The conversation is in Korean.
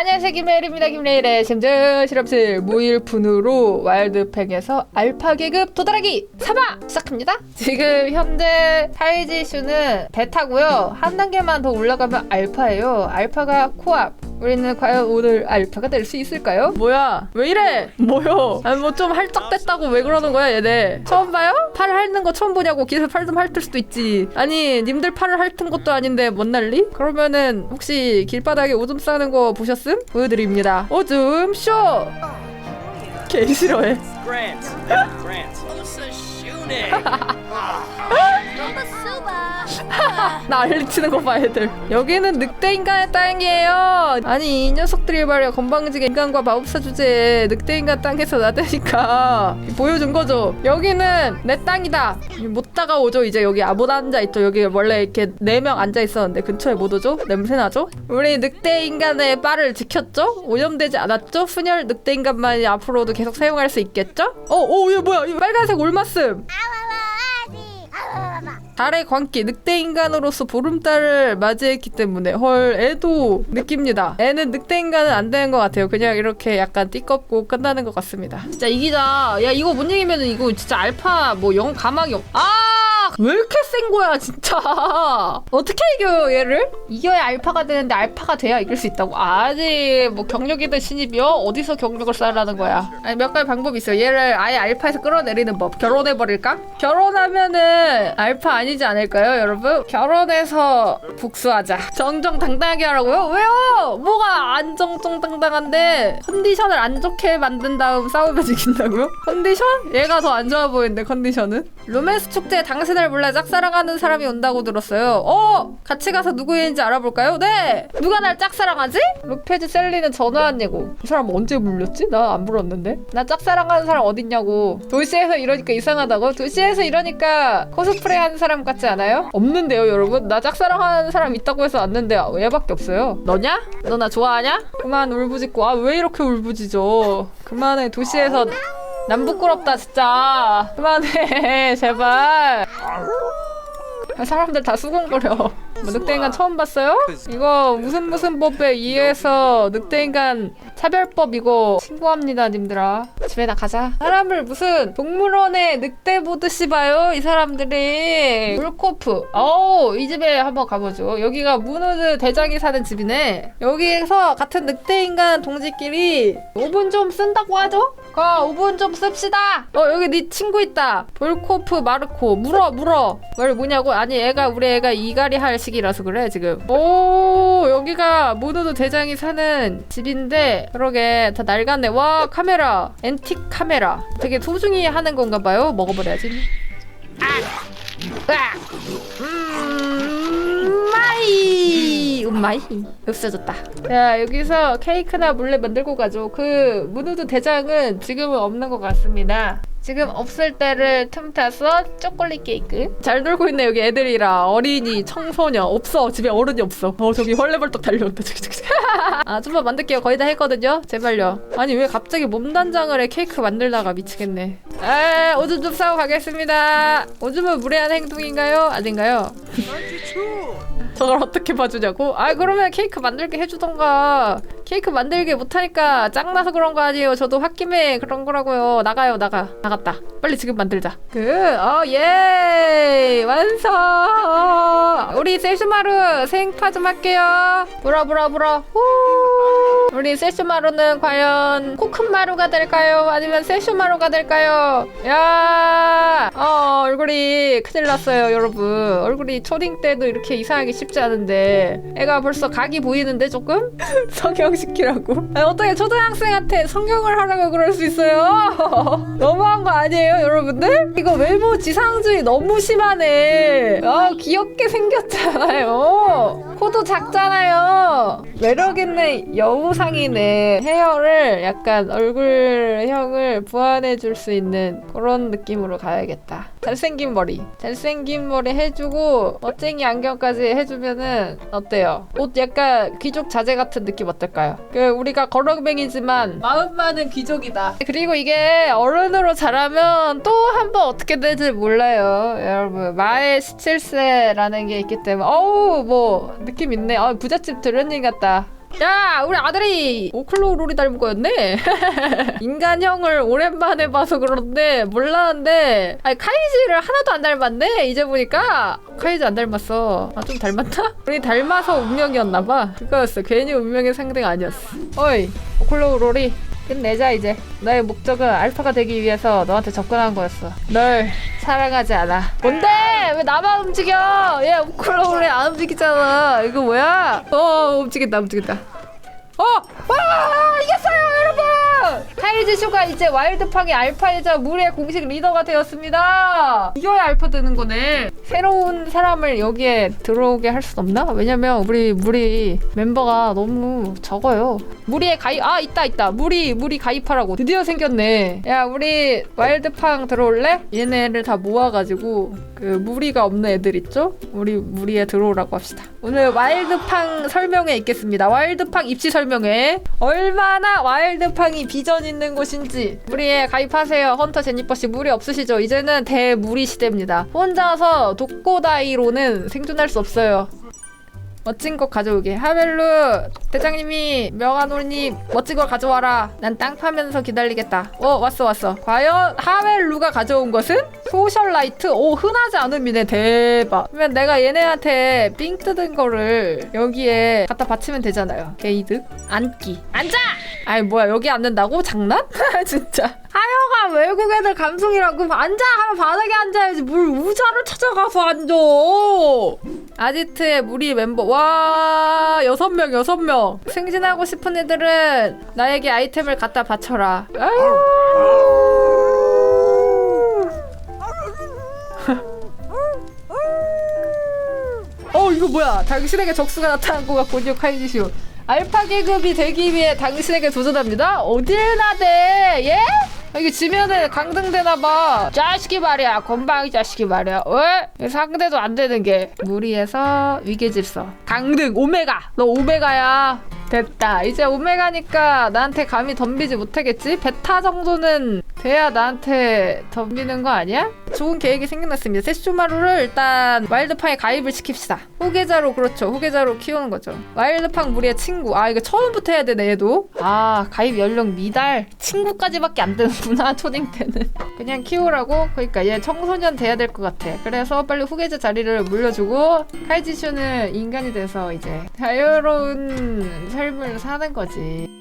안녕하세요 김레일입니다. 김레일의 심즈 실험실 무일푼으로 와일드팩에서 알파 계급 도달하기 3화 시작합니다. 지금 현재 타이지 슈는 베타고요. 한 단계만 더 올라가면 알파예요. 알파가 코앞 우리는 과연 오늘 알파가 될 수 있을까요? 뭐야 왜 이래 뭐요 아니 뭐 좀 할적됐다고 왜 그러는 거야 얘네 처음 봐요? 팔 핥는 거 처음 보냐고 기사 팔좀 핥을 수도 있지 아니 님들 팔을 핥은 것도 아닌데 뭔 난리? 그러면은 혹시 길바닥에 오줌 싸는 거 보셨음? 보여드립니다 오줌 쇼! 개 싫어해 Grant. Grant. 나 알리치는 거봐 애들 여기는 늑대 인간의 땅이에요. 아니 이 녀석들이 말이야 건방지게 인간과 마법사 주제에 늑대 인간 땅에서 나대니까. 보여준 거죠. 여기는 내 땅이다. 못 다가오죠. 이제 여기 아무나 앉아 있죠. 여기 원래 이렇게 네 명 앉아 있었는데 근처에 못 오죠? 냄새 나죠? 우리 늑대 인간의 빠를 지켰죠? 오염되지 않았죠? 순혈 늑대 인간만이 앞으로도 계속 사용할 수 있겠죠? 어어 얘 뭐야? 이 빨간색 올마슴. 아와와와지. 아와와와. 달의 광기 늑대 인간으로서 보름달을 맞이했기 때문에 헐 애도 느낍니다. 애는 늑대 인간은 안 되는 것 같아요. 그냥 이렇게 약간 띠껍고 끝나는 것 같습니다. 진짜 이 기자. 야 이거 못 이기면은 이거 진짜 알파 뭐 영 가망이 없. 아! 왜 이렇게 센 거야 진짜 어떻게 이겨요 얘를? 이겨야 알파가 되는데 알파가 돼야 이길 수 있다고 아니 뭐 경력이든 신입이요? 어디서 경력을 쌓으라는 거야 아니 몇 가지 방법이 있어요 얘를 아예 알파에서 끌어내리는 법 결혼해버릴까? 결혼하면은 알파 아니지 않을까요 여러분? 결혼해서 복수하자 정정당당하게 하라고요? 왜요? 뭐가 안정정당당한데 컨디션을 안 좋게 만든 다음 싸우면 이긴다고요? 컨디션? 얘가 더 안 좋아 보이는데 컨디션은? 로맨스 축제 당신을 몰라 짝사랑하는 사람이 온다고 들었어요. 어? 같이 가서 누구인지 알아볼까요? 네! 누가 날 짝사랑하지? 루페즈 셀리는 전화 왔냐고. 이 사람 언제 물렸지? 나 안 물었는데? 나 짝사랑하는 사람 어딨냐고. 도시에서 이러니까 이상하다고? 도시에서 이러니까 코스프레 하는 사람 같지 않아요? 없는데요, 여러분? 나 짝사랑하는 사람 있다고 해서 왔는데 얘밖에 없어요. 너냐? 너 나 좋아하냐? 그만 울부짖고. 아, 왜 이렇게 울부짖어? 그만해, 도시에서. 난 부끄럽다 진짜. 그만해 제발. 아, 사람들 다 수근거려. 뭐 늑대인간 처음 봤어요? 이거 무슨 무슨 법에 의해서 늑대인간 차별법 이거 신고합니다 님들아. 집에 나 가자. 사람을 무슨 동물원에 늑대 보듯이 봐요 이 사람들이. 물코프. 어우 이 집에 한번 가보죠. 여기가 문우드 대장이 사는 집이네. 여기에서 같은 늑대인간 동지끼리 5분 좀 쓴다고 하죠? 그 5분 좀 씁시다. 어 여기 네 친구 있다. 볼코프 마르코. 물어 물어. 뭘 뭐냐고? 아니 애가 우리 애가 이갈이 할 시기라서 그래 지금. 오 여기가 모노도 대장이 사는 집인데 그러게. 다 낡았네. 와 카메라. 앤틱 카메라. 되게 소중히 하는 건가 봐요. 먹어버려야지. 아! 으악! 음, 마이 음마이 없어졌다. 자 여기서 케이크나 몰래 만들고 가죠. 그 무누드 대장은 지금은 없는 것 같습니다 지금 없을 때를 틈타서 초콜릿 케이크. 잘 놀고 있네 여기 애들이라. 어린이 청소년 없어. 집에 어른이 없어. 어 저기 헐레벌떡 달려온다. 저기 저기. 아 좀만 만들게요. 거의 다 했거든요? 제발요. 아니 왜 갑자기 몸단장을 해 케이크 만들다가 미치겠네. 에 오줌 좀 싸고 가겠습니다. 오줌은 무례한 행동인가요? 아닌가요? 저걸 어떻게 봐주냐고? 아 그러면 케이크 만들게 해주던가. 케이크 만들게 못하니까 짱나서 그런 거 아니에요. 저도 홧김에 그런 거라고요. 나가요 나가. 나 갔다. 빨리 지금 만들자. 그 어 예 완성! 우리 세슈마루 생파 좀 할게요. 불어 불어 불어. 후 우리 세슈마루는 과연 코큰마루가 될까요? 아니면 세슈마루가 될까요? 야, 어, 얼굴이 큰일 났어요, 여러분. 얼굴이 초딩 때도 이렇게 이상하게 쉽지 않은데. 애가 벌써 각이 보이는데, 조금? 성형시키라고. 아니, 어떻게 초등학생한테 성형을 하라고 그럴 수 있어요? 너무한 거 아니에요, 여러분들? 이거 외모 지상주의 너무 심하네. 아, 귀엽게 생겼잖아요. 코도 작잖아요. 매력 있는 여우상이네. 헤어를 약간 얼굴형을 보완해 줄 수 있는 그런 느낌으로 가야겠다. 잘생긴 머리. 잘생긴 머리 해주고 멋쟁이 안경까지 해주면은 어때요? 옷 약간 귀족 자제 같은 느낌 어떨까요? 그 우리가 거렁뱅이지만 마음만은 귀족이다. 그리고 이게 어른으로 자라면 또 한 번 어떻게 될지 몰라요. 여러분 마의 17세라는 게 있기 때문에 어우 뭐 느낌 있네. 아 부잣집 도련님 같다. 야 우리 아들이 오클로롤이 닮은 거였네. 인간형을 오랜만에 봐서 그런데 몰랐는데. 아니 카이지를 하나도 안 닮았네 이제 보니까. 카이지 안 닮았어. 아 좀 닮았나? 우리 닮아서 운명이었나 봐. 그거였어. 괜히 운명의 상대가 아니었어. 어이 오클로롤이 끝내자 이제. 너의 목적은 알파가 되기 위해서 너한테 접근한 거였어. 널 사랑하지 않아. 뭔데 왜 나만 움직여 얘 오클로롤이 안 움직이잖아 이거 뭐야 어 움직인다 움직인다 어! 와! 이겼어요, 여러분! 카이지 슈가 이제 와일드팡의 알파이자 물의 공식 리더가 되었습니다. 이겨야 알파 되는 거네. 새로운 사람을 여기에 들어오게 할 순 없나? 왜냐면 우리 물이 멤버가 너무 적어요. 무리에 가입, 아, 있다, 있다. 무리, 무리 가입하라고. 드디어 생겼네. 야, 우리 와일드팡 들어올래? 얘네를 다 모아가지고 그 무리가 없는 애들 있죠? 우리 무리에 들어오라고 합시다. 오늘 와일드팡 설명회 있겠습니다. 와일드팡 입시 설명회. 얼마나 와일드팡이 비전 있는 곳인지 무리에 가입하세요. 헌터 제니퍼 씨 무리 없으시죠? 이제는 대무리 시대입니다. 혼자서 독고다이로는 생존할 수 없어요. 멋진 거 가져오게. 하멜루 대장님이 명아노님 멋진 거 가져와라. 난 땅 파면서 기다리겠다. 어 왔어 왔어. 과연 하멜루가 가져온 것은 소셜라이트. 오 흔하지 않은 미네 대박. 그러면 내가 얘네한테 삥 뜯은 거를 여기에 갖다 받치면 되잖아요. 게이드 앉기. 앉아. 아니 뭐야 여기 앉는다고? 장난? 진짜. 하여가 외국 애들 감성이라고. 앉아! 하면 바닥에 앉아야지. 물 우자를 찾아가서 앉아. 아지트의 무리 멤버. 와 여섯 명 여섯 명. 승진하고 싶은 애들은 나에게 아이템을 갖다 바쳐라. 어 이거 뭐야? 당신에게 적수가 나타난 것 같군요 카이지슈. 알파 계급이 되기 위해 당신에게 도전합니다. 어딜 나대? 예? 아, 이게 지면은 강등되나봐. 자식이 말이야. 건방이 자식이 말이야. 왜? 상대도 안 되는 게 무리해서 위계질서. 강등 오메가. 너 오메가야 됐다. 이제 오메가니까 나한테 감히 덤비지 못하겠지? 베타 정도는 돼야 나한테 덤비는 거 아니야? 좋은 계획이 생겨났습니다. 세슈마루를 일단 와일드팡에 가입을 시킵시다. 후계자로 그렇죠. 후계자로 키우는 거죠. 와일드팡 무리의 친구. 아 이거 처음부터 해야 되네 얘도. 아 가입 연령 미달. 친구까지밖에 안 되는구나 초딩 때는. 그냥 키우라고? 그러니까 얘 청소년 돼야 될 것 같아. 그래서 빨리 후계자 자리를 물려주고 카이지슈는 인간이 돼서 이제 자유로운 삶을 사는 거지